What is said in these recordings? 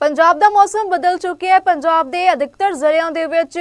ਪੰਜਾਬ ਦਾ ਮੌਸਮ ਬਦਲ ਚੁੱਕਿਆ ਹੈ। ਪੰਜਾਬ ਦੇ ਅਧਿਕਤਰ ਜ਼ਿਲ੍ਹਿਆਂ ਦੇ ਵਿੱਚ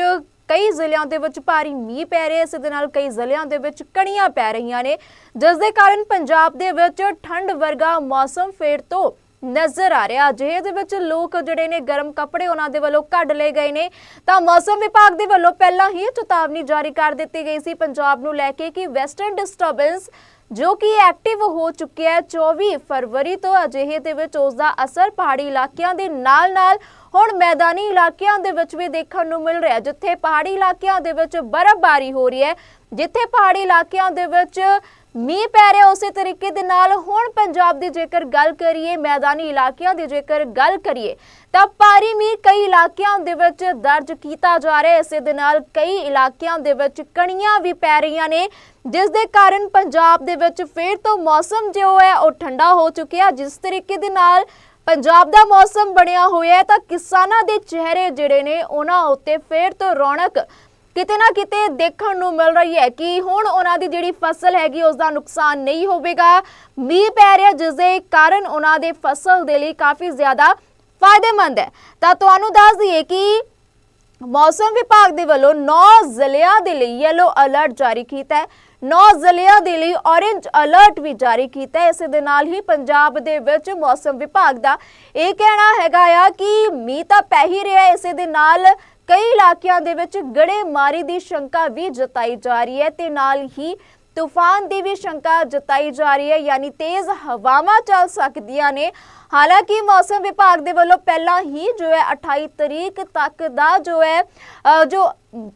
ਕਈ ਜ਼ਿਲ੍ਹਿਆਂ ਦੇ ਵਿੱਚ ਭਾਰੀ ਮੀਂਹ ਪੈ ਰਿਹਾ ਇਸ ਦੇ ਨਾਲ ਕਈ ਜ਼ਿਲ੍ਹਿਆਂ ਦੇ ਵਿੱਚ ਕਣੀਆਂ ਪੈ ਰਹੀਆਂ ਨੇ। ਜਿਸ ਦੇ ਕਾਰਨ ਪੰਜਾਬ ਦੇ ਵਿੱਚ ਠੰਡ ਵਰਗਾ ਮੌਸਮ ਫੇਰ ਤੋਂ ਨਜ਼ਰ ਆ ਰਿਹਾ ਅਜਿਹੇ ਦੇ ਵਿੱਚ ਲੋਕ ਜਿਹੜੇ ਨੇ ਗਰਮ ਕੱਪੜੇ ਉਹਨਾਂ ਦੇ ਵੱਲੋਂ ਕੱਢ ਲਏ ਗਏ ਨੇ। ਤਾਂ ਮੌਸਮ ਵਿਭਾਗ ਦੇ ਵੱਲੋਂ ਪਹਿਲਾਂ ਹੀ ਚੇਤਾਵਨੀ ਜਾਰੀ ਕਰ ਦਿੱਤੀ ਗਈ ਸੀ। ਪੰਜਾਬ ਨੂੰ ਲੈ ਕੇ ਕਿ ਵੈਸਟਰਨ ਡਿਸਟਰਬੈਂਸ ਜੋ ਕਿ ਐਕਟਿਵ ਹੋ ਚੁੱਕਿਆ ਹੈ। 24 ਫਰਵਰੀ ਤੋਂ ਅਜਿਹੇ ਦੇ ਵਿੱਚ ਉਸ ਦਾ ਅਸਰ ਪਹਾੜੀ ਇਲਾਕਿਆਂ ਦੇ ਨਾਲ-ਨਾਲ ਹੁਣ ਮੈਦਾਨੀ ਇਲਾਕਿਆਂ ਦੇ ਵਿੱਚ ਵੀ ਦੇਖਣ ਨੂੰ ਮਿਲ ਰਿਹਾ ਜਿੱਥੇ ਪਹਾੜੀ ਇਲਾਕਿਆਂ ਦੇ ਵਿੱਚ ਬਰਫ਼ਬਾਰੀ ਹੋ ਰਹੀ ਹੈ। ਜਿੱਥੇ ਪਹਾੜੀ ਇਲਾਕਿਆਂ ਦੇ ਵਿੱਚ ਮੀਂਹ ਪੈ ਰਿਹਾ, ਉਸੇ ਤਰੀਕੇ ਦੇ ਨਾਲ ਹੁਣ ਪੰਜਾਬ ਦੀ ਜੇਕਰ ਗੱਲ ਕਰੀਏ, ਮੈਦਾਨੀ ਇਲਾਕਿਆਂ ਦੀ ਜੇਕਰ ਗੱਲ ਕਰੀਏ, ਤਾਂ ਭਾਰੀ ਮੀਂਹ ਕਈ ਇਲਾਕਿਆਂ ਦੇ ਵਿੱਚ ਦਰਜ ਕੀਤਾ ਜਾ ਰਿਹਾ ਹੈ। ਇਸੇ ਦੇ ਨਾਲ ਕਈ ਇਲਾਕਿਆਂ ਦੇ ਵਿੱਚ ਕਣੀਆਂ ਵੀ ਪੈ ਰਹੀਆਂ ਨੇ, ਜਿਸ ਦੇ ਕਾਰਨ ਪੰਜਾਬ ਦੇ ਵਿੱਚ ਫੇਰ ਤੋਂ ਮੌਸਮ ਜੋ ਹੈ, ਉਹ ਠੰਡਾ ਹੋ ਚੁੱਕਿਆ। ਜਿਸ ਤਰੀਕੇ ਦੇ ਨਾਲ ਪੰਜਾਬ ਦਾ ਮੌਸਮ ਬਣਿਆ ਹੋਇਆ ਹੈ, ਤਾਂ ਕਿਸਾਨਾਂ ਦੇ ਚਿਹਰੇ ਜਿਹੜੇ ਨੇ, ਉਹਨਾਂ ਉੱਤੇ ਫੇਰ ਤੋਂ ਰੌਣਕ ਕਿਤੇ ਨਾ ਕਿਤੇ ਦੇਖਣ ਨੂੰ ਮਿਲ ਰਹੀ ਹੈ ਕਿ ਹੁਣ ਉਹਨਾਂ ਦੀ ਜਿਹੜੀ ਫਸਲ ਹੈਗੀ, ਉਸ ਦਾ ਨੁਕਸਾਨ ਨਹੀਂ ਹੋਵੇਗਾ। ਮੀਂਹ ਪੈ ਰਿਹਾ ਜਿਸ ਦੇ ਕਾਰਨ ਉਹਨਾਂ ਦੇ ਫਸਲ ਦੇ ਲਈ ਕਾਫੀ ਜ਼ਿਆਦਾ ਫਾਇਦੇਮੰਦ ਹੈ। ਤਾਂ ਤੁਹਾਨੂੰ ਦੱਸ ਦਈਏ ਕਿ ਮੌਸਮ ਵਿਭਾਗ ਦੇ ਵੱਲੋਂ 9 ਜ਼ਿਲ੍ਹਿਆਂ ਦੇ ਲਈ ਯੈਲੋ ਅਲਰਟ ਜਾਰੀ ਕੀਤਾ ਹੈ। 9 ਜ਼ਿਲ੍ਹਿਆਂ ਦੇ ਲਈ ਔਰੇਂਜ ਅਲਰਟ ਵੀ ਜਾਰੀ ਕੀਤਾ ਹੈ। ਇਸੇ ਦੇ ਨਾਲ ਹੀ ਪੰਜਾਬ ਦੇ ਵਿੱਚ ਮੌਸਮ ਵਿਭਾਗ ਦਾ ਇਹ ਕਹਿਣਾ ਹੈਗਾ ਆ ਕਿ ਮੀਂਹ ਤਾਂ ਪੈ ਹੀ ਰਿਹਾ ਇਸੇ ਦੇ ਨਾਲ ਕਈ ਇਲਾਕਿਆਂ ਦੇ ਵਿੱਚ ਗੜੇਮਾਰੀ ਦੀ ਸ਼ੰਕਾ ਵੀ ਜਤਾਈ ਜਾ ਰਹੀ ਹੈ ਤੇ ਨਾਲ ਹੀ ਤੂਫਾਨ ਦੀ ਵੀ ਸ਼ੰਕਾ ਜਤਾਈ ਜਾ ਰਹੀ ਹੈ, ਯਾਨੀ ਤੇਜ਼ ਹਵਾਵਾਂ ਚੱਲ ਸਕਦੀਆਂ ਨੇ। ਹਾਲਾਂਕਿ ਮੌਸਮ ਵਿਭਾਗ ਦੇ ਵੱਲੋਂ ਪਹਿਲਾਂ ਹੀ ਜੋ ਹੈ 28 ਤਰੀਕ ਤੱਕ ਦਾ ਜੋ ਹੈ ਜੋ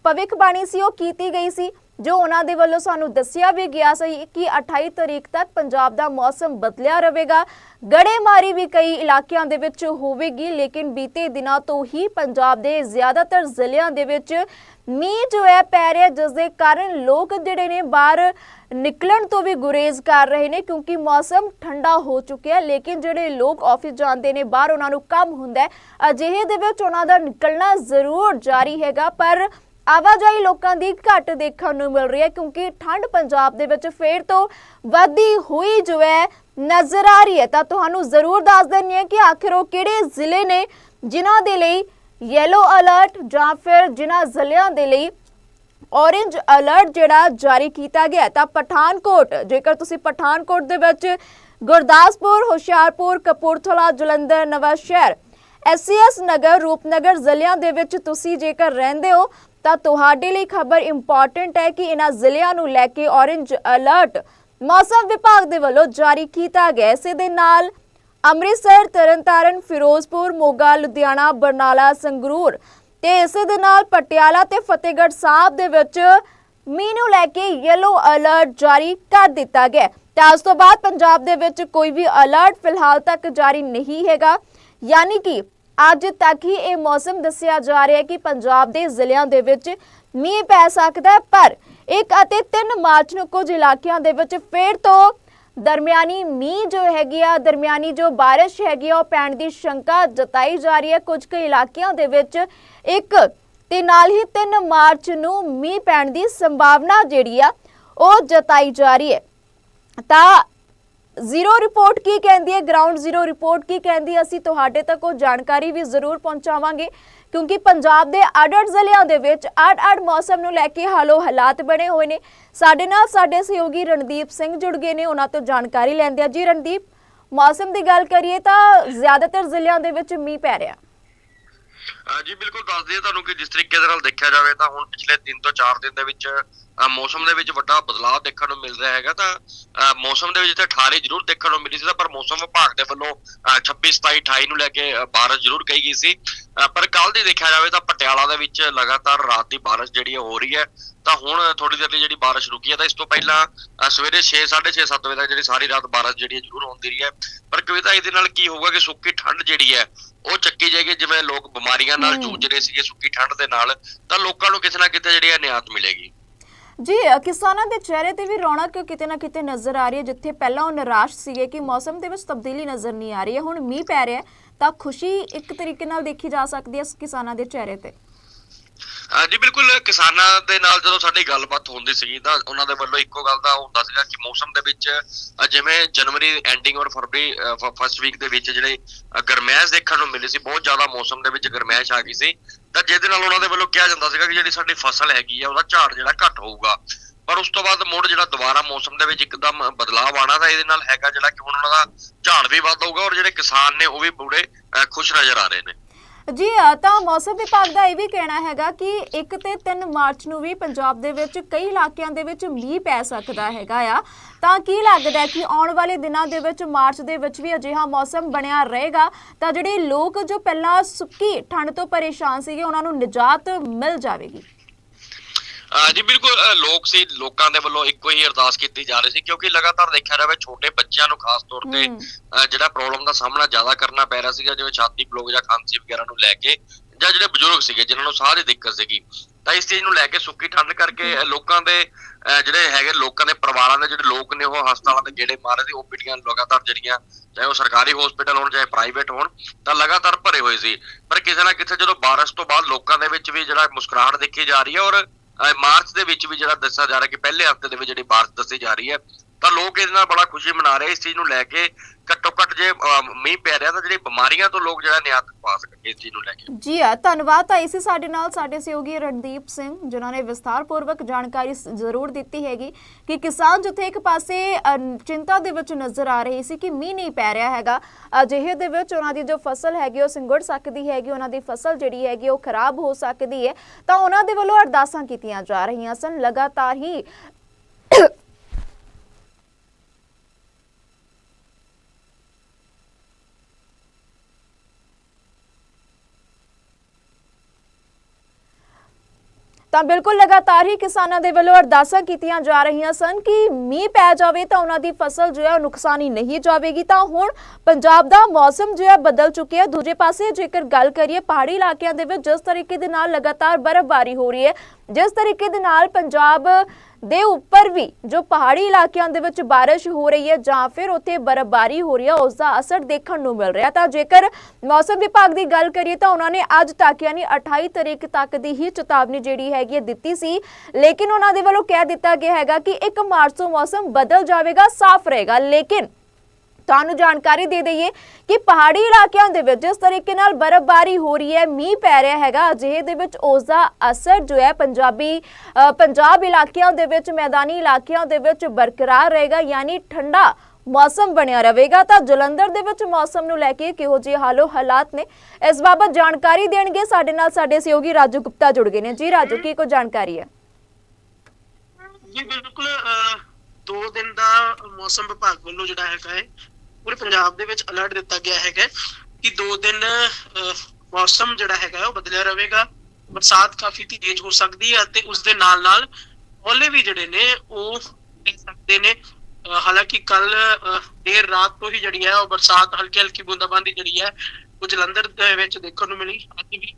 ਭਵਿੱਖਬਾਣੀ ਸੀ, ਉਹ ਕੀਤੀ ਗਈ ਸੀ। ਜੋ ਉਹਨਾਂ ਦੇ ਵੱਲੋਂ ਸਾਨੂੰ ਦੱਸਿਆ ਵੀ ਗਿਆ ਸੀ ਕਿ 28 ਤਰੀਕ ਤੱਕ ਪੰਜਾਬ ਦਾ ਮੌਸਮ ਬਦਲਿਆ ਰਹੇਗਾ। ਗੜੇਮਾਰੀ ਵੀ ਕਈ ਇਲਾਕਿਆਂ ਦੇ ਵਿੱਚ ਹੋਵੇਗੀ, ਲੇਕਿਨ ਬੀਤੇ ਦਿਨਾਂ ਤੋਂ ਹੀ ਪੰਜਾਬ ਦੇ ਜ਼ਿਆਦਾਤਰ ਜ਼ਿਲ੍ਹਿਆਂ ਦੇ ਵਿੱਚ ਮੀਂਹ ਜੋ ਹੈ ਪੈ ਰਿਹਾ, ਜਿਸ ਦੇ ਕਾਰਨ ਲੋਕ ਜਿਹੜੇ ਨੇ ਬਾਹਰ ਨਿਕਲਣ ਤੋਂ ਵੀ ਗੁਰੇਜ਼ ਕਰ ਰਹੇ ਨੇ ਕਿਉਂਕਿ ਮੌਸਮ ਠੰਡਾ ਹੋ ਚੁੱਕਿਆ ਹੈ, ਲੇਕਿਨ ਜਿਹੜੇ ਲੋਕ ਆਫਿਸ ਜਾਂਦੇ ਨੇ, ਬਾਹਰ ਉਹਨਾਂ ਨੂੰ ਕੰਮ ਹੁੰਦਾ ਹੈ, ਅਜਿਹੇ ਦੇ ਵਿੱਚ ਉਹਨਾਂ ਦਾ ਨਿਕਲਣਾ ਜ਼ਰੂਰ ਜਾਰੀ ਹੈਗਾ, ਪਰ ਆਵਾਜਾਈ ਲੋਕਾਂ ਦੀ ਘੱਟ ਦੇਖਣ ਨੂੰ ਮਿਲ ਰਹੀ ਹੈ ਕਿਉਂਕਿ ਠੰਡ ਪੰਜਾਬ ਦੇ ਵਿੱਚ ਫੇਰ ਤੋਂ ਵਧਦੀ ਹੋਈ ਜੋ ਹੈ ਨਜ਼ਰ ਆ ਰਹੀ ਹੈ। ਤਾਂ ਤੁਹਾਨੂੰ ਜ਼ਰੂਰ ਦੱਸ ਦਿੰਨੀ ਹੈ ਕਿ ਆਖਿਰ ਉਹ ਕਿਹੜੇ ਜ਼ਿਲ੍ਹੇ ਨੇ ਜਿਨ੍ਹਾਂ ਦੇ ਲਈ ਯੈਲੋ ਅਲਰਟ ਜਾਂ ਫਿਰ ਜਿਨ੍ਹਾਂ ਜ਼ਿਲ੍ਹਿਆਂ ਦੇ ਲਈ ਔਰੇਂਜ ਅਲਰਟ ਜਿਹੜਾ ਜਾਰੀ ਕੀਤਾ ਗਿਆ ਤਾਂ ਪਠਾਨਕੋਟ, ਜੇਕਰ ਤੁਸੀਂ ਪਠਾਨਕੋਟ ਦੇ ਵਿੱਚ ਗੁਰਦਾਸਪੁਰ, ਹੁਸ਼ਿਆਰਪੁਰ, ਕਪੂਰਥਲਾ, ਜਲੰਧਰ ਨਵਾਂ ਸ਼ਹਿਰ ਐਸਸੀਐਸ ਨਗਰ, ਰੂਪਨਗਰ ਜ਼ਿਲ੍ਹਿਆਂ ਦੇ ਵਿੱਚ ਤੁਸੀਂ ਜੇਕਰ ਰਹਿੰਦੇ ਹੋ, ਤਾਂ ਤੁਹਾਡੇ ਲਈ ਖਬਰ ਇੰਪੋਰਟੈਂਟ ਹੈ ਕਿ ਇਹਨਾਂ ਜ਼ਿਲ੍ਹਿਆਂ ਨੂੰ ਲੈ ਕੇ ਔਰੇਂਜ ਅਲਰਟ ਮੌਸਮ ਵਿਭਾਗ ਦੇ ਵੱਲੋਂ ਜਾਰੀ ਕੀਤਾ ਗਿਆ ਇਸੇ ਦੇ ਨਾਲ ਅੰਮ੍ਰਿਤਸਰ, ਤਰਨਤਾਰਨ, ਫਿਰੋਜ਼ਪੁਰ, ਮੋਗਾ, ਲੁਧਿਆਣਾ, ਬਰਨਾਲਾ, ਸੰਗਰੂਰ ਤੇ ਇਸੇ ਦੇ ਨਾਲ ਪਟਿਆਲਾ ਤੇ ਫਤਿਹਗੜ੍ਹ ਸਾਹਿਬ ਦੇ ਵਿੱਚ ਮੀਂਹ ਨੂੰ ਲੈ ਕੇ ਯੈਲੋ ਅਲਰਟ ਜਾਰੀ ਕਰ ਦਿੱਤਾ ਗਿਆ ਤਾਂ ਉਸ ਤੋਂ ਬਾਅਦ ਪੰਜਾਬ ਦੇ ਵਿੱਚ ਕੋਈ ਵੀ ਅਲਰਟ ਫਿਲਹਾਲ ਤੱਕ ਜਾਰੀ ਨਹੀਂ ਹੈਗਾ। ਯਾਨੀ ਕਿ ਅੱਜ ਤੱਕ ਹੀ ਇਹ ਮੌਸਮ ਦੱਸਿਆ ਜਾ ਰਿਹਾ ਹੈ ਕਿ ਪੰਜਾਬ ਦੇ ਜ਼ਿਲ੍ਹਿਆਂ ਦੇ ਵਿੱਚ ਮੀਂਹ ਪੈ ਸਕਦਾ ਹੈ, ਪਰ 1 ਅਤੇ 3 ਮਾਰਚ ਨੂੰ ਕੁਝ ਇਲਾਕਿਆਂ ਦੇ ਵਿੱਚ ਫੇਰ ਤੋਂ ਦਰਮਿਆਨੀ ਮੀਂਹ ਜੋ ਹੈਗੀ ਆ, ਦਰਮਿਆਨੀ ਜੋ ਬਾਰਿਸ਼ ਹੈਗੀ ਆ, ਉਹ ਪੈਣ ਦੀ ਸ਼ੰਕਾ ਜਤਾਈ ਜਾ ਰਹੀ ਹੈ। ਕੁਝ ਕੁ ਇਲਾਕਿਆਂ ਦੇ ਵਿੱਚ ਇੱਕ ਤੇ ਨਾਲ ਹੀ 3 ਮਾਰਚ ਨੂੰ ਮੀਂਹ ਪੈਣ ਦੀ ਸੰਭਾਵਨਾ ਜਿਹੜੀ ਆ, ਉਹ ਜਤਾਈ ਜਾ ਰਹੀ ਹੈ। ਤਾਂ ਜ਼ੀਰੋ ਰਿਪੋਰਟ ਕੀ ਕਹਿੰਦੀ ਹੈ? ਗਰਾਊਂਡ ਜ਼ੀਰੋ ਰਿਪੋਰਟ ਕੀ ਕਹਿੰਦੀ ਹੈ? ਅਸੀਂ ਤੁਹਾਡੇ ਤੱਕ ਉਹ ਜਾਣਕਾਰੀ ਵੀ ਜ਼ਰੂਰ ਪਹੁੰਚਾਵਾਂਗੇ, ਕਿਉਂਕਿ ਪੰਜਾਬ ਦੇ ਅੱਡ-ਅੱਡ ਜ਼ਿਲ੍ਹਿਆਂ ਦੇ ਵਿੱਚ ਅੱਡ-ਅੱਡ ਮੌਸਮ ਨੂੰ ਲੈ ਕੇ ਹਾਲੋ ਹਾਲਾਤ ਬਣੇ ਹੋਏ ਨੇ। ਸਾਡੇ ਨਾਲ ਸਾਡੇ ਸਹਿਯੋਗੀ ਰਣਦੀਪ ਸਿੰਘ ਜੁੜ ਗਏ ਨੇ, ਉਹਨਾਂ ਤੋਂ ਜਾਣਕਾਰੀ ਲੈਂਦੇ ਆ ਜੀ ਰਣਦੀਪ, ਮੌਸਮ ਦੀ ਗੱਲ ਕਰੀਏ ਤਾਂ ਜ਼ਿਆਦਾਤਰ ਜ਼ਿਲ੍ਹਿਆਂ ਦੇ ਵਿੱਚ ਮੀਂਹ ਪੈ ਰਿਹਾ। ਜੀ, ਬਿਲਕੁਲ ਦੱਸ ਦਈਏ ਤੁਹਾਨੂੰ ਕਿ ਜਿਸ ਤਰੀਕੇ ਦੇ ਨਾਲ ਦੇਖਿਆ ਜਾਵੇ ਤਾਂ ਹੁਣ ਪਿਛਲੇ 3 ਤੋਂ 4 ਦਿਨ ਦੇ ਵਿੱਚ ਮੌਸਮ ਦੇ ਵਿੱਚ ਵੱਡਾ ਬਦਲਾਅ ਦੇਖਣ ਨੂੰ ਮਿਲ ਰਿਹਾ ਹੈਗਾ ਤਾਂ ਮੌਸਮ ਦੇ ਵਿੱਚ ਇੱਥੇ ਠਾਰੇ ਜ਼ਰੂਰ ਦੇਖਣ ਨੂੰ ਮਿਲੀ ਸੀ ਪਰ ਮੌਸਮ ਵਿਭਾਗ ਦੇ ਵੱਲੋਂ, ਅਹ 26 27 28 ਨੂੰ ਲੈ ਕੇ, ਅਹ ਬਾਰਿਸ਼ ਜ਼ਰੂਰ ਕਹੀ ਗਈ ਸੀ। ਪਰ ਕੱਲ ਦੀ ਦੇਖਿਆ ਜਾਵੇ ਤਾਂ ਪਟਿਆਲਾ ਦੇ ਵਿੱਚ ਲਗਾਤਾਰ ਰਾਤ ਦੀ ਬਾਰਿਸ਼ ਜਿਹੜੀ ਹੈ ਹੋ ਰਹੀ ਹੈ। ਤਾਂ ਹੁਣ ਥੋੜੀ ਦੇਰ ਲਈ ਜਿਹੜੀ ਬਾਰਿਸ਼ ਰੁਕੀ ਹੈ ਤਾਂ ਇਸ ਤੋਂ ਪਹਿਲਾਂ, ਅਹ ਸਵੇਰੇ 6 6:30 7 ਵਜੇ ਤੱਕ ਜਿਹੜੀ ਸਾਰੀ ਰਾਤ ਬਾਰਿਸ਼ ਜਿਹੜੀ ਹੈ ਜ਼ਰੂਰ ਹੁੰਦੀ ਰਹੀ ਹੈ। ਪਰ ਕਵਿਤਾ ਇਹਦੇ ਨਾਲ ਕੀ ਹੋਊਗਾ ਕਿ ਸੁੱਕੀ ਠੰਡ ਜਿਹੜੀ ਹੈ, ਉਹ ਚੱਕੀ ਜਾਏਗੀ, ਜਿਵੇਂ ਲੋਕ ਬਿਮਾਰੀਆਂ ਨਾਲ। ਜੂਝ ਰਹੇ ਸੀਗੇ ਸੁੱਕੀ ਠੰਡ ਦੇ ਨਾਲ ਤਾਂ ਲੋਕਾਂ ਨੂੰ ਕਿਤੇ ਨਾ ਕਿਤੇ ਜਿਹੜੀ ਹੈ ਨਿਆਤ ਮਿਲੇਗੀ ਜੀ ਕਿਸਾਨਾਂ ਦੇ ਚਿਹਰੇ ਤੇ ਵੀ ਰੌਣਕ ਕਿਤੇ ਨਾ ਕਿਤੇ ਨਜ਼ਰ ਆ ਰਹੀ ਹੈ ਜਿੱਥੇ ਪਹਿਲਾਂ ਉਹ ਨਿਰਾਸ਼ ਸੀਗੇ ਕਿ ਮੌਸਮ ਦੇ ਵਿੱਚ ਤਬਦੀਲੀ ਨਜ਼ਰ ਨਹੀਂ ਆ ਰਹੀ ਹੈ ਹੁਣ ਮੀਂਹ ਪੈ ਰਿਹਾ ਤਾਂ ਖੁਸ਼ੀ ਇੱਕ ਤਰੀਕੇ ਨਾਲ ਦੇਖੀ ਜਾ ਸਕਦੀ ਹੈ ਕਿਸਾਨਾਂ ਦੇ ਚਿਹਰੇ ਤੇ ਜੀ ਬਿਲਕੁਲ ਕਿਸਾਨਾਂ ਦੇ ਨਾਲ ਜਦੋਂ ਸਾਡੀ ਗੱਲਬਾਤ ਹੁੰਦੀ ਸੀਗੀ ਤਾਂ ਉਹਨਾਂ ਦੇ ਵੱਲੋਂ ਇੱਕੋ ਗੱਲ ਦਾ ਹੁੰਦਾ ਸੀਗਾ ਕਿ ਮੌਸਮ ਦੇ ਵਿੱਚ ਜਿਵੇਂ ਜਨਵਰੀ ਐਂਡਿੰਗ ਔਰ ਫਰਵਰੀ ਫਸਟ ਵੀਕ ਦੇ ਵਿੱਚ ਜਿਹੜੇ ਗਰਮੈਸ਼ ਦੇਖਣ ਨੂੰ ਮਿਲੀ ਸੀ, ਬਹੁਤ ਜ਼ਿਆਦਾ ਮੌਸਮ ਦੇ ਵਿੱਚ ਗਰਮੈਸ਼ ਆ ਗਈ ਸੀ। ਤਾਂ ਜਿਹਦੇ ਨਾਲ ਉਹਨਾਂ ਦੇ ਵੱਲੋਂ ਕਿਹਾ ਜਾਂਦਾ ਸੀਗਾ ਕਿ ਜਿਹੜੀ ਸਾਡੀ ਫਸਲ ਹੈਗੀ ਆ, ਉਹਦਾ ਝਾੜ ਜਿਹੜਾ ਘੱਟ ਹੋਊਗਾ। ਪਰ ਉਸ ਤੋਂ ਬਾਅਦ ਮੁੜ ਜਿਹੜਾ ਦੁਬਾਰਾ ਮੌਸਮ ਦੇ ਵਿੱਚ ਇੱਕਦਮ ਬਦਲਾਅ ਆਣਾ ਤਾਂ ਇਹਦੇ ਨਾਲ ਹੈਗਾ ਜਿਹੜਾ ਕਿ ਹੁਣ ਉਹਨਾਂ ਦਾ ਝਾੜ ਵੀ ਵੱਧ ਹੋਊਗਾ ਔਰ ਜਿਹੜੇ ਕਿਸਾਨ ਨੇ ਉਹ ਵੀ ਬੜੇ ਖੁਸ਼ ਨਜ਼ਰ ਆ ਰਹੇ ਨੇ। ਜੀ ਤਾਂ ਮੌਸਮ ਵਿਭਾਗ ਦਾ ਇਹ ਵੀ ਕਹਿਣਾ ਹੈਗਾ ਕਿ 1 ਤੇ 3 ਮਾਰਚ ਨੂੰ ਵੀ ਪੰਜਾਬ ਦੇ ਵਿੱਚ ਕਈ ਇਲਾਕਿਆਂ ਦੇ ਵਿੱਚ ਮੀਂਹ ਪੈ ਸਕਦਾ ਹੈਗਾ ਆ। ਤਾਂ ਕੀ ਲੱਗਦਾ ਕਿ ਆਉਣ ਵਾਲੇ ਦਿਨਾਂ ਦੇ ਵਿੱਚ ਮਾਰਚ ਦੇ ਵਿੱਚ ਵੀ ਅਜਿਹਾ ਮੌਸਮ ਬਣਿਆ ਰਹੇਗਾ? ਤਾਂ ਜਿਹੜੇ ਲੋਕ ਜੋ ਪਹਿਲਾਂ ਸੁੱਕੀ ਠੰਡ ਤੋਂ ਪਰੇਸ਼ਾਨ ਸੀਗੇ, ਉਹਨਾਂ ਨੂੰ ਨਿਜਾਤ ਮਿਲ ਜਾਵੇਗੀ। ਜੀ ਬਿਲਕੁਲ ਲੋਕ ਸੀ ਲੋਕਾਂ ਦੇ ਵੱਲੋਂ ਇੱਕੋ ਹੀ ਅਰਦਾਸ ਕੀਤੀ ਜਾ ਰਹੀ ਸੀ ਕਿਉਂਕਿ ਲਗਾਤਾਰ ਦੇਖਿਆ ਜਾਵੇ ਛੋਟੇ ਬੱਚਿਆਂ ਨੂੰ ਖਾਸ ਤੌਰ ਤੇ ਜਿਹੜਾ ਪ੍ਰੋਬਲਮ ਦਾ ਸਾਹਮਣਾ ਜ਼ਿਆਦਾ ਕਰਨਾ ਪੈ ਰਿਹਾ ਸੀਗਾ ਜਿਵੇਂ ਛਾਤੀ ਬਲੋਕ ਜਾਂ ਖਾਂਸੀ ਵਗੈਰਾ ਨੂੰ ਲੈ ਕੇ ਜਾਂ ਜਿਹੜੇ ਬਜ਼ੁਰਗ ਸੀਗੇ ਜਿਨ੍ਹਾਂ ਨੂੰ ਸਾਹ ਦੀ ਦਿੱਕਤ ਸੀਗੀ ਤਾਂ ਇਸ ਚੀਜ਼ ਨੂੰ ਲੈ ਕੇ ਸੁੱਕੀ ਠੰਡ ਕਰਕੇ ਲੋਕਾਂ ਦੇ ਜਿਹੜੇ ਹੈਗੇ ਲੋਕਾਂ ਦੇ ਪਰਿਵਾਰਾਂ ਦੇ ਜਿਹੜੇ ਲੋਕ ਨੇ ਉਹ ਹਸਪਤਾਲਾਂ ਦੇ ਗੇੜੇ ਮਾਰੇ ਸੀ ਓਪੀਡੀਆਂ ਲਗਾਤਾਰ ਜਿਹੜੀਆਂ ਚਾਹੇ ਉਹ ਸਰਕਾਰੀ ਹਸਪੀਟਲ ਹੋਣ ਚਾਹੇ ਪ੍ਰਾਈਵੇਟ ਹੋਣ ਤਾਂ ਲਗਾਤਾਰ ਭਰੇ ਹੋਏ ਸੀ। ਪਰ ਕਿਸੇ ਨਾ ਕਿਸੇ ਜਦੋਂ ਬਾਰਿਸ਼ ਤੋਂ ਬਾਅਦ ਲੋਕਾਂ ਦੇ ਵਿੱਚ ਵੀ ਜਿਹੜਾ ਮੁਸਕਰਾਹਟ ਦੇਖੀ ਜਾ ਰਹੀ ਹੈ ਔਰ ਮਾਰਚ ਦੇ ਵਿੱਚ ਵੀ ਜਿਹੜਾ ਦੱਸਿਆ ਜਾ ਰਿਹਾ ਕਿ ਪਹਿਲੇ ਹਫ਼ਤੇ ਦੇ ਵਿੱਚ ਜਿਹੜੀ ਬਾਰਿਸ਼ ਦੱਸੀ ਜਾ ਰਹੀ ਹੈ ਤਾਂ ਲੋਕ ਇਹਦੇ ਨਾਲ ਬੜਾ ਖੁਸ਼ੀ ਮਨਾ ਰਹੇ, ਇਸ ਚੀਜ਼ ਨੂੰ ਲੈ ਕੇ ਘੱਟੋ ਘੱਟ ਜੇ ਮੀਂਹ ਪੈ ਰਿਹਾ ਤਾਂ ਜਿਹੜੀ ਬਿਮਾਰੀਆਂ ਤੋਂ ਲੋਕ ਜਿਹੜਾ ਨਿਆਤ ਪਾ ਸਕਣਗੇ ਇਸ ਚੀਜ਼ ਨੂੰ ਲੈ ਕੇ। ਜੀ ਆ ਧੰਨਵਾਦ ਤਾਂ ਇਸੇ ਸਾਡੇ ਨਾਲ ਸਾਡੇ ਸਹਿਯੋਗੀ ਰਣਦੀਪ ਸਿੰਘ, ਜਿਨ੍ਹਾਂ ਨੇ ਵਿਸਥਾਰਪੂਰਵਕ ਜਾਣਕਾਰੀ ਜ਼ਰੂਰ ਦਿੱਤੀ ਹੈਗੀ ਕਿ ਕਿਸਾਨ ਜਿੱਥੇ ਇੱਕ ਪਾਸੇ ਚਿੰਤਾ ਦੇ ਵਿੱਚ ਨਜ਼ਰ ਆ ਰਹੀ ਸੀ ਕਿ ਮੀਂਹ ਨਹੀਂ ਪੈ ਰਿਹਾ ਹੈਗਾ, ਅਜਿਹੇ ਦੇ ਵਿੱਚ ਉਹਨਾਂ ਦੀ ਜੋ ਫਸਲ ਹੈਗੀ, ਉਹ ਸਿੰਗੜ ਸਕਦੀ ਹੈਗੀ, ਉਹਨਾਂ ਦੀ ਫਸਲ ਜਿਹੜੀ ਹੈਗੀ, ਉਹ ਖਰਾਬ ਹੋ ਸਕਦੀ ਹੈ, ਤਾਂ ਉਹਨਾਂ ਦੇ ਵੱਲੋਂ ਅਰਦਾਸਾਂ ਕੀਤੀਆਂ ਜਾ ਰਹੀਆਂ ਸਨ, ਲਗਾਤਾਰ ਹੀ ਤਾਂ ਬਿਲਕੁਲ ਲਗਾਤਾਰ ਹੀ ਕਿਸਾਨਾਂ ਦੇ ਵੱਲੋਂ ਅਰਦਾਸਾਂ ਕੀਤੀਆਂ ਜਾ ਰਹੀਆਂ ਸਨ ਕਿ ਮੀਂਹ ਪੈ ਜਾਵੇ ਤਾਂ ਉਹਨਾਂ ਦੀ ਫਸਲ ਜੋ ਹੈ ਉਹ ਨੁਕਸਾਨੀ ਨਹੀਂ ਜਾਵੇਗੀ। ਤਾਂ ਹੁਣ ਪੰਜਾਬ ਦਾ ਮੌਸਮ ਜੋ ਹੈ ਬਦਲ ਚੁੱਕਿਆ ਦੂਜੇ ਪਾਸੇ ਜੇਕਰ ਗੱਲ ਕਰੀਏ ਪਹਾੜੀ ਇਲਾਕਿਆਂ ਦੇ ਵਿੱਚ, ਜਿਸ ਤਰੀਕੇ ਦੇ ਨਾਲ ਲਗਾਤਾਰ ਬਰਫ਼ਬਾਰੀ ਹੋ ਰਹੀ ਹੈ, ਜਿਸ ਤਰੀਕੇ ਦੇ ਨਾਲ ਪੰਜਾਬ ਦੇ ਉੱਪਰ ਵੀ ਜੋ ਪਹਾੜੀ ਇਲਾਕਿਆਂ ਦੇ ਵਿੱਚ ਬਾਰਿਸ਼ ਹੋ ਰਹੀ ਹੈ ਜਾਂ ਫਿਰ ਉੱਥੇ ਬਰਫ਼ਬਾਰੀ ਹੋ ਰਹੀ ਹੈ, ਉਸ ਦਾ ਅਸਰ ਦੇਖਣ ਨੂੰ ਮਿਲ ਰਿਹਾ ਤਾਂ ਜੇਕਰ ਮੌਸਮ ਵਿਭਾਗ ਦੀ ਗੱਲ ਕਰੀਏ ਤਾਂ ਉਹਨਾਂ ਨੇ ਅੱਜ ਤੱਕ ਯਾਨੀ 28 ਤਰੀਕ ਤੱਕ ਦੀ ਹੀ ਚੇਤਾਵਨੀ ਜਿਹੜੀ ਹੈਗੀ ਹੈ ਦਿੱਤੀ ਸੀ। ਲੇਕਿਨ ਉਹਨਾਂ ਦੇ ਵੱਲੋਂ ਕਹਿ ਦਿੱਤਾ ਗਿਆ ਹੈਗਾ ਕਿ 1 ਮਾਰਚ ਤੋਂ ਮੌਸਮ ਬਦਲ ਜਾਵੇਗਾ, ਸਾਫ਼ ਰਹੇਗਾ। ਲੇਕਿਨ ਤੁਹਾਨੂੰ ਜਾਣਕਾਰੀ ਦੇ ਦਈਏ ਕਿ ਪਹਾੜੀ ਇਲਾਕਿਆਂ ਦੇ ਵਿੱਚ ਜਿਸ ਤਰੀਕੇ ਨਾਲ ਬਰਫ਼ਬਾਰੀ ਹੋ ਰਹੀ ਹੈ ਮੀਂਹ ਪੈ ਰਿਹਾ ਹੈਗਾ ਅਜਿਹੇ ਦੇ ਵਿੱਚ ਉਸ ਦਾ ਅਸਰ ਜੋ ਹੈ ਪੰਜਾਬੀ ਪੰਜਾਬ ਇਲਾਕਿਆਂ ਦੇ ਵਿੱਚ ਮੈਦਾਨੀ ਇਲਾਕਿਆਂ ਦੇ ਵਿੱਚ ਬਰਕਰਾਰ ਰਹੇਗਾ ਯਾਨੀ ਠੰਡਾ ਮੌਸਮ ਬਣਿਆ ਰਹੇਗਾ। ਤਾਂ ਜਲੰਧਰ ਦੇ ਵਿੱਚ ਮੌਸਮ ਨੂੰ ਲੈ ਕੇ ਕਿਹੋ ਜਿਹੇ ਹਾਲੋ ਹਾਲਾਤ ਨੇ ਇਸ ਬਾਬਤ ਜਾਣਕਾਰੀ ਦੇਣਗੇ ਸਾਡੇ ਨਾਲ ਸਾਡੇ ਸਹਿਯੋਗੀ ਰਾਜੂ ਗੁਪਤਾ ਜੁੜ ਗਏ ਨੇ। ਜੀ ਰਾਜੂ ਕੀ ਕੋਈ ਜਾਣਕਾਰੀ ਹੈ? ਜੀ ਬਿਲਕੁਲ ਅਹ, ਦਿਨ ਦਾ ਮੌਸਮ ਵਿਭਾਗ ਵੱਲੋਂ ਜਿਹੜਾ ਹੈਗਾ ਹੈ ਪੂਰੇ ਪੰਜਾਬ ਦੇ ਵਿੱਚ ਅਲਰਟ ਦਿੱਤਾ ਗਿਆ ਹੈਗਾ ਕਿ ਦੋ ਦਿਨ ਮੌਸਮ ਜਿਹੜਾ ਹੈਗਾ ਉਹ ਬਦਲਿਆ ਰਹੇਗਾ। ਬਰਸਾਤ ਕਾਫੀ ਤੇਜ਼ ਹੋ ਸਕਦੀ ਹੈ ਅਤੇ ਉਸ ਦੇ ਨਾਲ ਨਾਲ ਓਲੇ ਵੀ ਜਿਹੜੇ ਨੇ ਉਹ ਦੇ ਸਕਦੇ ਨੇ। ਹਾਲਾਂਕਿ ਕੱਲ ਦੇਰ ਰਾਤ ਤੋਂ ਹੀ ਜਿਹੜੀ ਹੈ ਉਹ ਬਰਸਾਤ ਹਲਕੀ ਹਲਕੀ ਬੂੰਦਾਬਾਂਦੀ ਜਿਹੜੀ ਹੈ ਉਹ ਜਲੰਧਰ ਦੇ ਵਿੱਚ ਦੇਖਣ ਨੂੰ ਮਿਲੀ। ਅੱਜ ਵੀ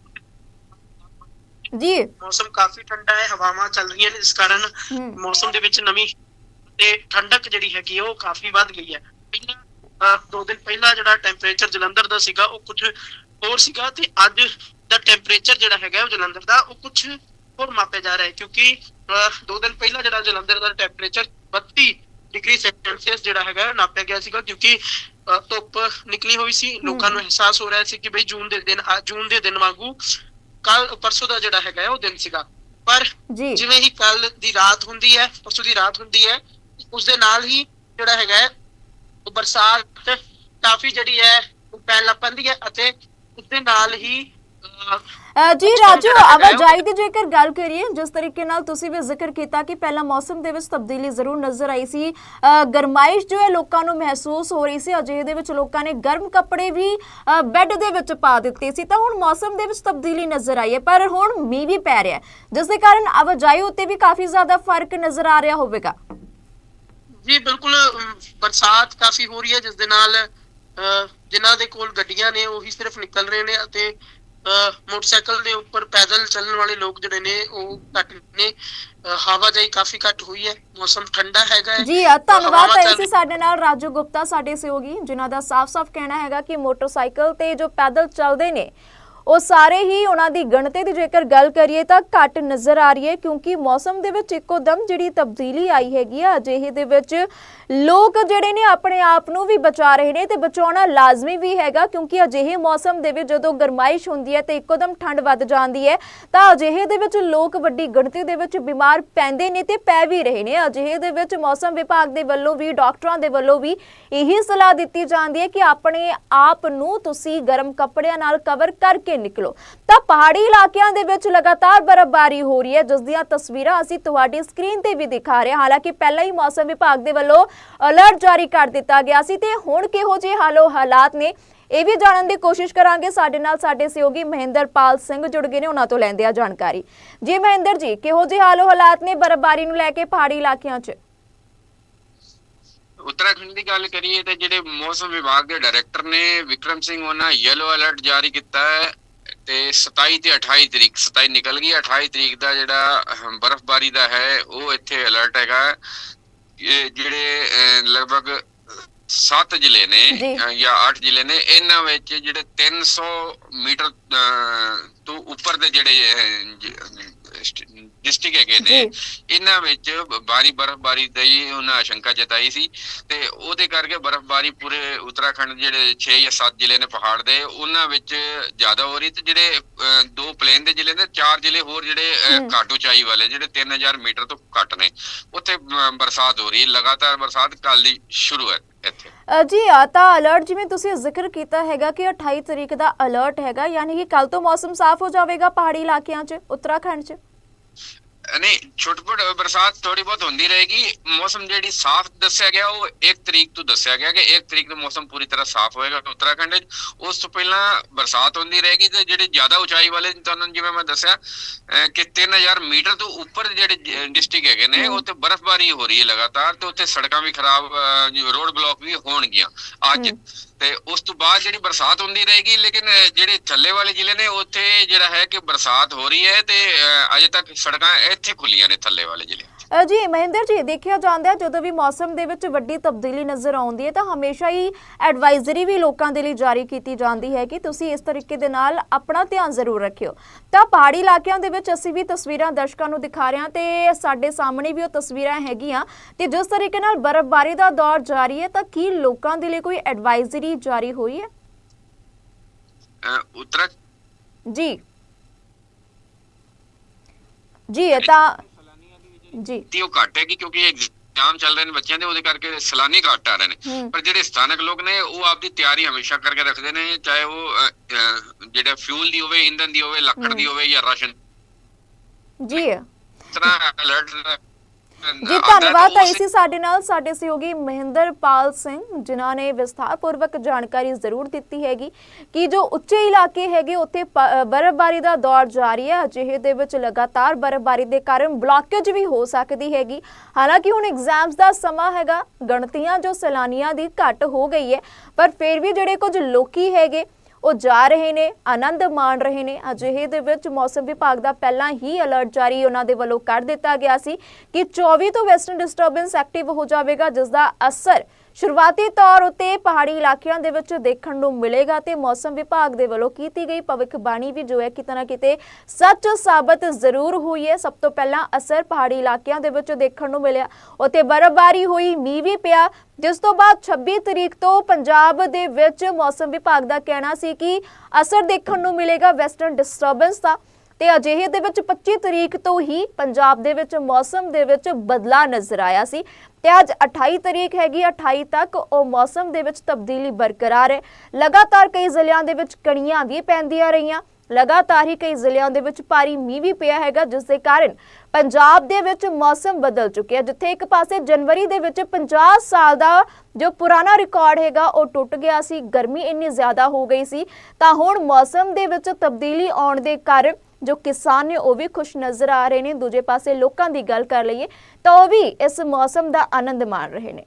ਜੀ। ਮੌਸਮ ਕਾਫੀ ਠੰਡਾ ਹੈ ਹਵਾਵਾਂ ਚੱਲ ਰਹੀਆਂ ਨੇ ਇਸ ਕਾਰਨ। ਮੌਸਮ ਦੇ ਵਿੱਚ ਨਮੀ ਤੇ ਠੰਡਕ ਜਿਹੜੀ ਹੈਗੀ ਉਹ ਕਾਫੀ ਵੱਧ ਗਈ ਹੈ। ਪਹਿਲਾਂ ਦੋ ਦਿਨ ਪਹਿਲਾਂ ਜਿਹੜਾ ਟੈਂਪਰੇਚਰ ਜਲੰਧਰ ਦਾ ਸੀਗਾ ਉਹ ਕੁਝ ਹੋਰ ਸੀਗਾ ਤੇ ਅੱਜ ਦਾ ਟੈਂਪਰੇਚਰ ਜਿਹੜਾ ਹੈਗਾ ਉਹ ਜਲੰਧਰ ਦਾ ਉਹ ਕੁਝ ਹੋਰ ਮਾਪਿਆ ਜਾ ਰਿਹਾ ਹੈ ਕਿਉਂਕਿ ਦੋ ਦਿਨ ਪਹਿਲਾਂ ਜਿਹੜਾ ਜਲੰਧਰ ਦਾ ਟੈਂਪਰੇਚਰ 32 ਡਿਗਰੀ ਸੈਲਸੀਅਸ ਜਿਹੜਾ ਹੈਗਾ ਨਾਪਿਆ ਗਿਆ ਸੀਗਾ ਕਿਉਂਕਿ ਧੁੱਪ ਨਿਕਲੀ ਹੋਈ ਸੀ ਲੋਕਾਂ ਨੂੰ ਅਹਿਸਾਸ ਹੋ ਰਿਹਾ ਸੀ ਕਿ ਬਈ ਜੂਨ ਦੇ ਦਿਨ ਆ- ਜੂਨ ਦੇ ਦਿਨ ਵਾਂਗੂ ਕੱਲ ਪਰਸੋਂ ਦਾ ਜਿਹੜਾ ਹੈਗਾ ਉਹ ਦਿਨ ਸੀਗਾ। ਪਰ ਜਿਵੇਂ ਹੀ ਕੱਲ ਦੀ ਰਾਤ ਹੁੰਦੀ ਹੈ ਪਰਸੋਂ ਦੀ ਰਾਤ ਹੁੰਦੀ ਹੈ ਉਸ ਦੇ ਨਾਲ ਹੀ ਜਿਹੜਾ ਹੈਗਾ ਉਹ ਬਰਸਾਤ ਕਾਫੀ ਜਿਹੜੀ ਹੈ ਉਹ ਪੈਣ ਲੱਗ ਪੈਂਦੀ ਹੈ ਅਤੇ ਉਸ ਦੇ ਨਾਲ ਹੀ ਜੀ ਰਾਜੂ ਆਵਾਜਾਈ ਦੀ ਜੇਕਰ ਗੱਲ ਕਰੀਏ ਜਿਸ ਤਰੀਕੇ ਨਾਲ ਤੁਸੀਂ ਵੀ ਜ਼ਿਕਰ ਕੀਤਾ ਕਿ ਪਹਿਲਾਂ ਮੌਸਮ ਦੇ ਵਿੱਚ ਤਬਦੀਲੀ ਜ਼ਰੂਰ ਨਜ਼ਰ ਆਈ ਸੀ ਗਰਮਾਇਸ਼ ਜੋ ਹੈ ਲੋਕਾਂ ਨੂੰ ਮਹਿਸੂਸ ਹੋ ਰਹੀ ਸੀ ਅਜਿਹੇ ਦੇ ਵਿੱਚ ਲੋਕਾਂ ਨੇ ਗਰਮ ਕੱਪੜੇ ਵੀ ਬੈੱਡ ਦੇ ਵਿੱਚ ਪਾ ਦਿੱਤੇ ਸੀ ਤਾਂ ਹੁਣ ਮੌਸਮ ਦੇ ਵਿੱਚ ਤਬਦੀਲੀ ਨਜ਼ਰ ਆਈ ਹੈ ਪਰ ਹੁਣ ਮੀਂਹ ਵੀ ਪੈ ਰਿਹਾ ਹੈ ਜਿਸ ਦੇ ਕਾਰਨ ਆਵਾਜਾਈ ਉੱਤੇ ਵੀ ਕਾਫੀ ਜ਼ਿਆਦਾ ਫ਼ਰਕ ਨਜ਼ਰ ਆ ਰਿਹਾ ਹੋਵੇਗਾ। ਜੀ ਬਿਲਕੁਲ ਬਰਸਾਤ ਕਾਫੀ ਹੋ ਰਹੀ ਹੈ ਜਿਸ ਦੇ ਨਾਲ ਜਿਨ੍ਹਾਂ ਦੇ ਕੋਲ ਗੱਡੀਆਂ ਨੇ ਉਹੀ ਸਿਰਫ ਨਿਕਲ ਰਹੇ ਨੇ ਅਤੇ ਮੋਟਰਸਾਈਕਲ ਦੇ ਉੱਪਰ ਪੈਦਲ ਚੱਲਣ ਵਾਲੇ ਲੋਕ ਜਿਹੜੇ ਨੇ ਉਹ ਘੱਟ ਨੇ। ਹਵਾਜਾਈ ਕਾਫੀ ਘੱਟ ਹੋਈ ਹੈ ਮੌਸਮ ਠੰਡਾ ਹੈਗਾ ਹੈ। ਜੀ ਧੰਨਵਾਦ ਇਸੇ ਸਾਡੇ ਨਾਲ ਰਾਜੂ ਗੁਪਤਾ ਸਾਡੇ ਸਹਿਯੋਗੀ ਜਿਨ੍ਹਾਂ ਦਾ ਸਾਫ਼-ਸਾਫ਼ ਕਹਿਣਾ ਹੈਗਾ ਕਿ ਮੋਟਰਸਾਈਕਲ ਤੇ ਜੋ ਪੈਦਲ ਚੱਲਦੇ ਨੇ ਉਹ ਸਾਰੇ ਹੀ ਉਹਨਾਂ ਦੀ ਗਣਤੀ ਦੀ ਜੇਕਰ ਗੱਲ ਕਰੀਏ ਤਾਂ ਘੱਟ ਨਜ਼ਰ ਆ ਰਹੀ ਹੈ ਕਿਉਂਕਿ ਮੌਸਮ ਦੇ ਵਿੱਚ ਇੱਕੋ ਦਮ ਜਿਹੜੀ ਤਬਦੀਲੀ ਆਈ ਹੈਗੀ ਆ, ਅਜਿਹੇ ਦੇ ਵਿੱਚ ਲੋਕ ਜਿਹੜੇ ਨੇ ਆਪਣੇ ਆਪ ਨੂੰ ਵੀ ਬਚਾ ਰਹੇ ਨੇ ਤੇ ਬਚਾਉਣਾ ਲਾਜ਼ਮੀ ਵੀ ਹੈਗਾ ਕਿਉਂਕਿ ਅਜਿਹੇ ਮੌਸਮ ਦੇ ਵਿੱਚ ਜਦੋਂ ਗਰਮਾਇਸ਼ ਹੁੰਦੀ ਹੈ ਤੇ ਇੱਕੋ ਦਮ ਠੰਡ ਵੱਧ ਜਾਂਦੀ ਹੈ, ਤਾਂ ਅਜਿਹੇ ਦੇ ਵਿੱਚ ਲੋਕ ਵੱਡੀ ਗਿਣਤੀ ਦੇ ਵਿੱਚ ਬਿਮਾਰ ਪੈਂਦੇ ਨੇ ਤੇ ਪੈ ਵੀ ਰਹੇ ਨੇ। ਅਜਿਹੇ ਦੇ ਵਿੱਚ ਮੌਸਮ ਵਿਭਾਗ ਦੇ ਵੱਲੋਂ ਵੀ, ਡਾਕਟਰਾਂ ਦੇ ਵੱਲੋਂ ਵੀ ਇਹੀ ਸਲਾਹ ਦਿੱਤੀ ਜਾਂਦੀ ਹੈ ਕਿ ਆਪਣੇ ਆਪ ਨੂੰ ਤੁਸੀਂ ਗਰਮ ਕੱਪੜਿਆਂ ਨਾਲ ਕਵਰ ਕਰਕੇ ਨਿਕਲੋ। ਤਾਂ ਪਹਾੜੀ ਇਲਾਕਿਆਂ ਦੇ ਵਿੱਚ ਲਗਾਤਾਰ ਬਰਫ਼ਬਾਰੀ ਹੋ ਰਹੀ ਹੈ। ਜਿਸ ਦੀਆਂ ਤਸਵੀਰਾਂ ਅਸੀਂ ਤੁਹਾਡੀ ਸਕਰੀਨ ਤੇ ਵੀ ਦਿਖਾ ਰਹੇ ਹਾਂ। ਹਾਲਾਂਕਿ ਪਹਿਲਾਂ ਹੀ ਮੌਸਮ ਵਿਭਾਗ ਦੇ ਵੱਲੋਂ ਅਲਰਟ ਜਾਰੀ ਕਰ ਦਿੱਤਾ ਗਿਆ ਸੀ ਤੇ ਹੁਣ ਕਿਹੋ ਜਿਹੇ ਹਾਲੋ ਹਾਲਾਤ ਨੇ, ਇਹ ਵੀ ਜਾਣਨ ਦੀ ਕੋਸ਼ਿਸ਼ ਕਰਾਂਗੇ। ਸਾਡੇ ਨਾਲ ਸਾਡੇ ਸਹਿਯੋਗੀ ਮਹਿੰਦਰਪਾਲ ਸਿੰਘ ਜੁੜ ਗਏ ਨੇ, ਉਹਨਾਂ ਤੋਂ ਲੈਂਦੇ ਆ ਜਾਣਕਾਰੀ। ਜੀ ਮਹਿੰਦਰ ਜੀ, ਕਿਹੋ ਜਿਹੇ ਹਾਲੋ ਹਾਲਾਤ ਨੇ ਬਰਫ਼ਬਾਰੀ ਨੂੰ ਲੈ ਕੇ ਪਹਾੜੀ ਇਲਾਕਿਆਂ 'ਚ? ਉੱਤਰਾਖੰਡ ਦੀ ਗੱਲ ਕਰੀਏ ਤੇ ਜਿਹੜੇ ਮੌਸਮ ਵਿਭਾਗ ਦੇ ਡਾਇਰੈਕਟਰ ਨੇ, ਵਿਕਰਮ ਸਿੰਘ ਉਹਨਾਂ ਯੈਲੋ ਅਲਰਟ ਜਾਰੀ ਕੀਤਾ ਹੈ। ਤੇ 27 ਤੇ 28 ਤਰੀਕ 27 ਨਿਕਲ ਗਈ 28 ਤਰੀਕ ਦਾ ਜਿਹੜਾ ਬਰਫ਼ਬਾਰੀ ਦਾ ਹੈ ਉਹ ਇੱਥੇ ਅਲਰਟ ਹੈਗਾ ਇਹ ਜਿਹੜੇ ਲਗਭਗ 7 ਜ਼ਿਲ੍ਹੇ ਨੇ ਜੀ। ਅਹ, ਜਾਂ 8 ਜ਼ਿਲ੍ਹੇ ਨੇ ਇਹਨਾਂ ਵਿੱਚ ਜਿਹੜੇ 300 ਮੀਟਰ ਤੋਂ ਉੱਪਰ ਦੇ ਜਿਹੜੇ ਡਿਸਟ੍ਰਿਕਟ ਹੈਗੇ ਨੇ। ਇਹਨਾਂ ਵਿੱਚ ਬਾਰੀ ਬਰਫ਼ਬਾਰੀ ਦੀ ਉਹਨਾਂ ਆਸ਼ੰਕਾ ਜਤਾਈ ਸੀ ਤੇ ਉਹਦੇ ਕਰਕੇ ਬਰਫ਼ਬਾਰੀ ਪੂਰੇ ਉੱਤਰਾਖੰਡ ਜਿਹੜੇ 6 ਜਾਂ 7 ਜ਼ਿਲ੍ਹੇ ਨੇ ਪਹਾੜ ਦੇ ਉਹਨਾਂ ਵਿੱਚ ਜ਼ਿਆਦਾ ਹੋ ਰਹੀ ਤੇ ਜਿਹੜੇ ਦੋ ਪਲੇਨ ਦੇ ਜ਼ਿਲ੍ਹੇ ਨੇ ਚਾਰ ਜ਼ਿਲ੍ਹੇ ਹੋਰ ਜਿਹੜੇ। ਘੱਟ ਉਚਾਈ ਵਾਲੇ ਜਿਹੜੇ 3000 ਮੀਟਰ ਤੋਂ ਘੱਟ ਨੇ। ਉੱਥੇ ਬਰਸਾਤ ਹੋ ਰਹੀ ਹੈ। ਲਗਾਤਾਰ ਬਰਸਾਤ ਕੱਲ ਦੀ ਸ਼ੁਰੂ ਹੈ। ਜੀ, ਆ ਤਾਂ ਅਲਰਟ ਜਿਵੇਂ ਤੁਸੀਂ ਜ਼ਿਕਰ ਕੀਤਾ ਹੈਗਾ ਕਿ 28 ਤਰੀਕ ਦਾ ਅਲਰਟ ਹੈਗਾ, ਯਾਨੀ ਕਿ ਕੱਲ ਤੋਂ ਮੌਸਮ ਸਾਫ਼ ਹੋ ਜਾਵੇਗਾ ਪਹਾੜੀ ਇਲਾਕਿਆਂ 'ਚ, ਉੱਤਰਾਖੰਡ 'ਚ। ਨਹੀਂ ਛੋਟਪਟ ਬਰਸਾਤ ਥੋੜੀ ਬਹੁਤ ਹੁੰਦੀ ਰਹੇਗੀ ਮੌਸਮ ਜਿਹੜੀ ਸਾਫ਼ ਦੱਸਿਆ ਗਿਆ ਉਹ 1 ਤਰੀਕ ਤੋਂ ਦੱਸਿਆ ਗਿਆ ਕਿ 1 ਤਰੀਕ ਨੂੰ ਮੌਸਮ ਪੂਰੀ ਤਰ੍ਹਾਂ ਸਾਫ਼ ਹੋਏਗਾ ਉੱਤਰਾਖੰਡ ਵਿੱਚ ਉਸ ਤੋਂ ਪਹਿਲਾਂ ਬਰਸਾਤ ਹੁੰਦੀ ਰਹੇਗੀ ਤੇ ਜਿਹੜੇ ਜ਼ਿਆਦਾ ਉਚਾਈ ਵਾਲੇ ਤੁਹਾਨੂੰ ਜਿਵੇਂ ਮੈਂ ਦੱਸਿਆ ਕਿ 3000 ਮੀਟਰ ਤੋਂ ਉੱਪਰ ਜਿਹੜੇ ਡਿਸਟ੍ਰਿਕਟ ਹੈਗੇ ਨੇ। ਉੱਥੇ ਬਰਫ਼ਬਾਰੀ ਹੋ ਰਹੀ ਹੈ ਲਗਾਤਾਰ ਤੇ ਉੱਥੇ ਸੜਕਾਂ ਵੀ ਖਰਾਬ ਰੋਡ ਬਲੌਕ ਵੀ ਹੋਣਗੀਆਂ ਅੱਜ। ਤੇ ਉਸ ਤੋਂ ਬਾਅਦ ਜਿਹੜੀ ਬਰਸਾਤ ਹੁੰਦੀ ਰਹੇਗੀ, ਲੇਕਿਨ ਜਿਹੜੇ ਥੱਲੇ ਵਾਲੇ ਜ਼ਿਲ੍ਹੇ ਨੇ, ਉੱਥੇ ਜਿਹੜਾ ਹੈ ਕਿ ਬਰਸਾਤ ਹੋ ਰਹੀ ਹੈ ਤੇ ਅਜੇ ਤੱਕ ਸੜਕਾਂ ਇੱਥੇ ਖੁੱਲੀਆਂ ਨੇ ਥੱਲੇ ਵਾਲੇ ਜ਼ਿਲ੍ਹੇ। ਜੀ ਮਹਿੰਦਰ ਜੀ ਦੇਖਿਆ ਜਾਂਦਾ ਹੈ ਜਦੋਂ ਵੀ ਮੌਸਮ ਦੇ ਵਿੱਚ ਵੱਡੀ ਤਬਦੀਲੀ ਨਜ਼ਰ ਆਉਂਦੀ ਹੈ ਤਾਂ ਹਮੇਸ਼ਾ ਹੀ ਐਡਵਾਈਜ਼ਰੀ ਵੀ ਲੋਕਾਂ ਦੇ ਲਈ ਜਾਰੀ ਕੀਤੀ ਜਾਂਦੀ ਹੈ ਕਿ ਤੁਸੀਂ ਇਸ ਤਰੀਕੇ ਦੇ ਨਾਲ ਆਪਣਾ ਧਿਆਨ ਜ਼ਰੂਰ ਰੱਖਿਓ। ਤਾਂ ਪਹਾੜੀ ਇਲਾਕਿਆਂ ਦੇ ਵਿੱਚ ਅਸੀਂ ਵੀ ਤਸਵੀਰਾਂ ਦਰਸ਼ਕਾਂ ਨੂੰ ਦਿਖਾ ਰਹੇ ਹਾਂ ਤੇ ਸਾਡੇ ਸਾਹਮਣੇ ਵੀ ਉਹ ਤਸਵੀਰਾਂ ਹੈਗੀਆਂ ਤੇ ਜਿਸ ਤਰੀਕੇ ਨਾਲ ਬਰਫ਼ਬਾਰੀ ਦਾ ਦੌਰ ਜਾਰੀ ਹੈ ਤਾਂ ਕੀ ਲੋਕਾਂ ਦੇ ਲਈ ਕੋਈ ਐਡਵਾਈਜ਼ਰੀ ਜਾਰੀ ਹੋਈ ਹੈ? ਉੱਤਰਾ ਜੀ। ਜੀ ਤਾਂ ਜੀ। ਦੀ ਉਹ ਘੱਟ ਹੈਗੀ ਕਿਉਂਕਿ ਐਗਜ਼ਾਮ ਚੱਲ ਰਹੇ ਨੇ ਬੱਚਿਆਂ ਦੇ ਉਹਦੇ ਕਰਕੇ ਸਲਾਨੀ ਘੱਟ ਆ ਰਹੇ ਨੇ। ਪਰ ਜਿਹੜੇ ਸਥਾਨਕ ਲੋਕ ਨੇ ਉਹ ਆਪਦੀ ਤਿਆਰੀ ਹਮੇਸ਼ਾ ਕਰਕੇ ਰੱਖਦੇ ਨੇ ਚਾਹੇ ਉਹ ਜਿਹੜਾ ਫਿਊਲ ਦੀ ਹੋਵੇ ਇੰਧਨ ਦੀ ਹੋਵੇ ਲੱਕੜ ਦੀ। ਹੋਵੇ ਜਾਂ ਰਾਸ਼ਨ। ਜੀ। ਤਰ੍ਹਾਂ ਅਲਰਟ ਜੀ ਧੰਨਵਾਦ ਤਾਂ ਇਸੀ ਸਾਡੇ ਨਾਲ। ਸਾਡੇ ਸਹਿਯੋਗੀ ਮਹਿੰਦਰਪਾਲ ਸਿੰਘ ਜਿਨ੍ਹਾਂ ਨੇ ਵਿਸਥਾਰਪੂਰਵਕ ਜਾਣਕਾਰੀ ਜ਼ਰੂਰ ਦਿੱਤੀ ਹੈਗੀ ਕਿ ਜੋ ਉੱਚੇ ਇਲਾਕੇ ਹੈਗੇ ਉੱਥੇ ਬਰਫ਼ਬਾਰੀ ਦਾ ਦੌਰ ਜਾਰੀ ਹੈ। ਅਜਿਹੇ ਦੇ ਵਿੱਚ ਲਗਾਤਾਰ ਬਰਫ਼ਬਾਰੀ ਦੇ ਕਾਰਨ ਬਲੌਕੇਜ ਵੀ ਹੋ ਸਕਦੀ ਹੈਗੀ। ਹਾਲਾਂਕਿ ਹੁਣ ਐਗਜ਼ਾਮਸ ਦਾ ਸਮਾਂ ਹੈਗਾ ਗਣਤੀਆਂ ਜੋ ਸੈਲਾਨੀਆਂ ਦੀ ਘੱਟ ਹੋ ਗਈ ਹੈ ਪਰ ਫਿਰ ਵੀ ਜਿਹੜੇ ਕੁਝ ਲੋਕੀ ਹੈਗੇ ਉਹ ਜਾ ਰਹੇ ਨੇ, ਆਨੰਦ ਮਾਣ ਰਹੇ ਨੇ। ਅਜਿਹੇ ਦੇ ਵਿੱਚ ਮੌਸਮ ਵਿਭਾਗ ਦਾ ਪਹਿਲਾਂ ਹੀ ਅਲਰਟ ਜਾਰੀ ਉਹਨਾਂ ਦੇ ਵੱਲੋਂ ਕਰ ਦਿੱਤਾ ਗਿਆ ਸੀ ਕਿ 24 ਤੋਂ ਵੈਸਟਰਨ ਡਿਸਟਰਬੈਂਸ ਐਕਟਿਵ ਹੋ ਜਾਵੇਗਾ, ਜਿਸ ਦਾ ਅਸਰ ਸ਼ੁਰੂਆਤੀ ਤੌਰ ਉਤੇ ਪਹਾੜੀ ਇਲਾਕਿਆਂ ਦੇ ਵਿੱਚ ਦੇਖਣ ਨੂੰ ਮਿਲੇਗਾ ਤੇ ਮੌਸਮ ਵਿਭਾਗ ਦੇ ਵੱਲੋਂ ਕੀਤੀ ਗਈ ਭਵਿੱਖਬਾਣੀ ਵੀ ਜੋ ਹੈ ਕਿਤੇ ਨਾ ਕਿਤੇ ਸੱਚ ਸਾਬਤ ਜ਼ਰੂਰ ਹੋਈ ਹੈ। ਸਭ ਤੋਂ ਪਹਿਲਾਂ ਅਸਰ ਪਹਾੜੀ ਇਲਾਕਿਆਂ ਦੇ ਵਿੱਚ ਦੇਖਣ ਨੂੰ ਮਿਲਿਆ। ਉੱਥੇ ਬਰਫ਼ਬਾਰੀ ਹੋਈ, ਮੀਂਹ ਵੀ ਪਿਆ। ਜਿਸ ਤੋਂ ਬਾਅਦ 26 ਤਰੀਕ ਤੋਂ ਪੰਜਾਬ ਦੇ ਵਿੱਚ ਮੌਸਮ ਵਿਭਾਗ ਦਾ ਕਹਿਣਾ ਸੀ ਕਿ ਅਸਰ ਦੇਖਣ ਨੂੰ ਮਿਲੇਗਾ ਵੈਸਟਰਨ ਡਿਸਟਰਬੈਂਸ ਦਾ। ਤੇ ਅਜਿਹੇ ਦੇ ਵਿੱਚ 25 ਤਰੀਕ ਤੋਂ ਹੀ ਪੰਜਾਬ ਦੇ ਵਿੱਚ ਮੌਸਮ ਦੇ ਵਿੱਚ ਬਦਲਾਅ ਨਜ਼ਰ ਆਇਆ ਸੀ। ਤੇ ਅੱਜ 28 ਤਰੀਕ ਹੈਗੀ 28 ਤੱਕ ਉਹ ਮੌਸਮ ਦੇ ਵਿੱਚ ਤਬਦੀਲੀ ਬਰਕਰਾਰ ਹੈ। ਲਗਾਤਾਰ ਕਈ ਜ਼ਿਲ੍ਹਿਆਂ ਦੇ ਵਿੱਚ ਕਣੀਆਂ ਵੀ ਪੈਂਦੀਆਂ ਰਹੀਆਂ। ਲਗਾਤਾਰ ਹੀ ਕਈ ਜ਼ਿਲ੍ਹਿਆਂ ਦੇ ਵਿੱਚ ਭਾਰੀ ਮੀਂਹ ਵੀ ਪਿਆ ਹੈਗਾ, ਜਿਸ ਦੇ ਕਾਰਨ ਪੰਜਾਬ ਦੇ ਵਿੱਚ ਮੌਸਮ ਬਦਲ ਚੁੱਕਿਆ। ਜਿੱਥੇ ਇੱਕ ਪਾਸੇ ਜਨਵਰੀ ਦੇ ਵਿੱਚ 50 ਸਾਲ ਦਾ ਜੋ ਪੁਰਾਣਾ ਰਿਕਾਰਡ ਹੈਗਾ, ਉਹ ਟੁੱਟ ਗਿਆ ਸੀ, ਗਰਮੀ ਇੰਨੀ ਜ਼ਿਆਦਾ ਹੋ ਗਈ ਸੀ, ਤਾਂ ਹੁਣ ਮੌਸਮ ਦੇ ਵਿੱਚ ਤਬਦੀਲੀ ਆਉਣ ਦੇ ਕਾਰਨ ਜੋ ਕਿਸਾਨ ਨੇ ਉਹ ਵੀ ਖੁਸ਼ ਨਜ਼ਰ ਆ ਰਹੇ ਨੇ, ਦੂਜੇ ਪਾਸੇ ਲੋਕਾਂ ਦੀ ਗੱਲ ਕਰ ਲਈਏ ਤਾਂ ਉਹ ਵੀ ਇਸ ਮੌਸਮ ਦਾ ਆਨੰਦ ਮਾਣ ਰਹੇ ਨੇ।